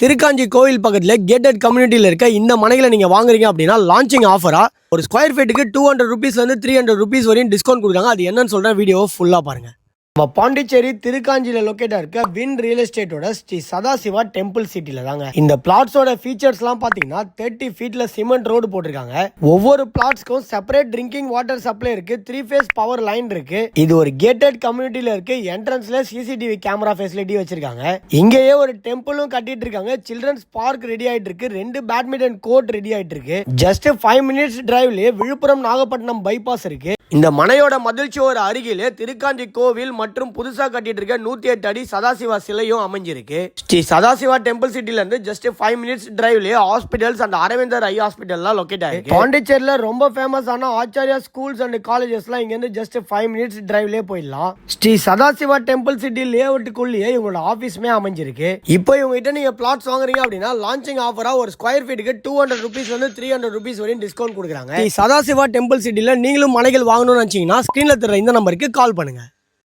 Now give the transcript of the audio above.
திருக்காஞ்சி கோவில் பக்கத்தில் கேட்டட் கம்யூனிட்டியில் இருக்க இந்த மனைகளை நீங்கள் வாங்குறீங்க அப்படின்னா லான்ச்சிங் ஆஃபராக ஒரு ஸ்கொயர் ஃபீட்டுக்கு டூ ஹண்ட்ரட் ருபீஸ்லேருந்து த்ரீ ஹண்ட்ரட் ருபீஸ் வரையும் டிஸ்கவுண்ட் கொடுக்குறாங்க. அது என்னன்னு சொல்கிறேன் வீடியோவை ஃபுல்லாக பாருங்க. நம்ம பாண்டிச்சேரி திருக்காஞ்சியில் லொக்கேட்டாக இருக்க வின் ரியல் எஸ்டேட்டோட ஸ்ரீ சதாசிவா டெம்பிள் சிட்டில தாங்க. இந்த பிளாட்ஸோட ஃபீச்சர்ஸ்லாம் பார்த்தீங்கன்னா தேர்ட்டி ஃபீட்ல சிமெண்ட் ரோடு போட்டிருக்காங்க. ஒவ்வொரு பிளாட்ஸ்க்கும் செப்பரேட் ட்ரிங்கிங் வாட்டர் சப்ளை இருக்கு த்ரீ ஃபேஸ் பவர் லைன் இருக்கு. இது ஒரு கேட்டட் கம்யூனிட்டியில இருக்கு என்ட்ரன்ஸ்ல சிசிடிவி கேமரா ஃபெசிலிட்டி வச்சிருக்காங்க. இங்கேயே ஒரு டெம்பிளும் கட்டிட்டு இருக்காங்க. சில்ட்ரன்ஸ் பார்க் ரெடி ஆயிட்டு இருக்கு. ரெண்டு பேட்மிண்டன் கோர்ட் ரெடி ஆயிட்டு இருக்கு. ஜஸ்ட் ஃபைவ் மினிட்ஸ் டிரைவ்லயே விழுப்புரம் நாகப்பட்டினம் பைபாஸ் இருக்கு. இந்த மனையோட மதில் சுவர் அருகிலே திருக்காஞ்சி கோவில் மற்றும் புதுசா கட்டிட்டு இருக்க நூத்தி எட்டு அடி சதாசிவா சிலையும் அமைஞ்சிருக்கு. ஸ்ரீ சதாசிவா டெம்பிள் சிட்டில இருந்து ஜஸ்ட் ஃபைவ் மினிட்ஸ் டிரைவ்லயே ஹாஸ்பிட்டல்ஸ் அண்ட் அரவிந்தர் ஐ ஹாஸ்பிட்டல்லாம் லொக்கேட் ஆயிருக்கு. பாண்டிச்சேரியில ரொம்ப ஃபேமஸ் ஆன ஆச்சாரியா ஸ்கூல்ஸ் அண்ட் காலேஜஸ்லாம் இங்க இருந்து ஜஸ்ட் ஃபைவ் மினிட்ஸ் டிரைவ்லயே போயிடலாம். ஸ்ரீ சதாசிவா டெம்பிள் சிட்டி லே அவுட்டுக்குள்ளேயே இவங்களோட ஆஃபீஸுமே அமைஞ்சிருக்கு. இப்போ இவங்க கிட்ட நீங்க பிளாட்ஸ் வாங்குறீங்க அப்படின்னா லான்ச்சிங் ஆஃபரா ஒரு ஸ்கொயர் ஃபீட்டுக்கு டூ ஹண்ட்ரட் ருபீஸ் வந்து த்ரீ ஹண்ட்ரட் ருபீஸ் வரையும் டிஸ்கவுண்ட் கொடுக்குறாங்க. சதாசிவா டெம்பிள் சிட்டில நீங்களும் மனைகள் வாங்கணும்னு நினைச்சீங்கன்னா ஸ்க்ரீனில் தர இந்த நம்பருக்கு கால் பண்ணுங்க.